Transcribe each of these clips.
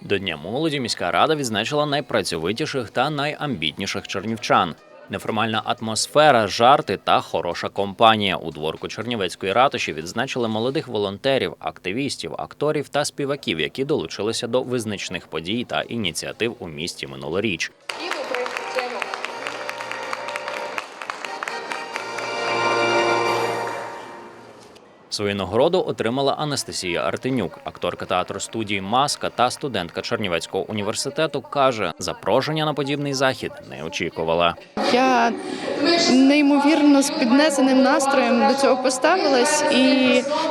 До Дня молоді міська рада відзначила найпрацьовитіших та найамбітніших чернівчан. Неформальна атмосфера, жарти та хороша компанія. У дворку Чернівецької ратуші відзначили молодих волонтерів, активістів, акторів та співаків, які долучилися до визначних подій та ініціатив у місті минулоріч. І Свою нагороду отримала Анастасія Артенюк, акторка театру студії Маска та студентка Чернівецького університету. каже, запрошення на подібний захід не очікувала. Я неймовірно з піднесеним настроєм до цього поставилась і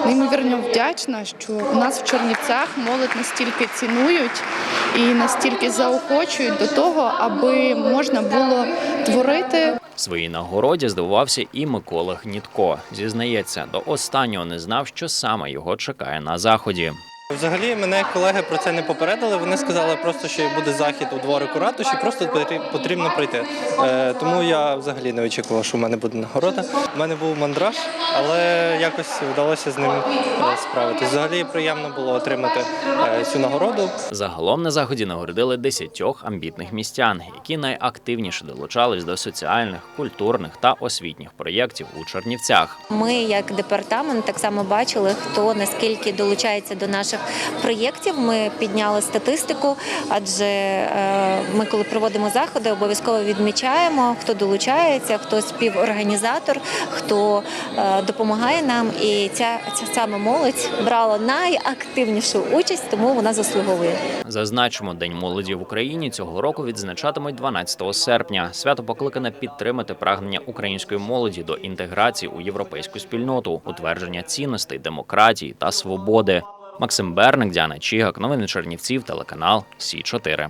неймовірно вдячна, що у нас в Чернівцях молодь настільки цінують і настільки заохочують до того, аби можна було творити своїй нагороді здивувався і Микола Гнітко. Зізнається, до останнього не знав, що саме його чекає на заході. Взагалі мене колеги про це не попередили. Вони сказали просто, що буде захід у дворику ратуші, просто потрібно прийти. Е, тому я взагалі не очікував, що в мене буде нагорода. У мене був мандраж, але якось вдалося з ним е, справитись. Взагалі приємно було отримати е, цю нагороду. Загалом на заході нагородили десятьох амбітних містян, які найактивніше долучались до соціальних, культурних та освітніх проєктів у Чернівцях. Ми, як департамент, так само бачили, хто наскільки долучається до наших проєктів. Ми підняли статистику, адже е, ми, коли проводимо заходи, обов'язково відмічаємо, хто долучається, хто співорганізатор, хто е, допомагає нам. І ця, ця саме молодь брала найактивнішу участь, тому вона заслуговує. Зазначимо, День молоді в Україні цього року відзначатимуть 12 серпня. Свято покликане підтримати прагнення української молоді до інтеграції у європейську спільноту, утвердження цінностей, демократії та свободи. Максим Берник, Діана Чігак, новини Чернівців, телеканал Сі 4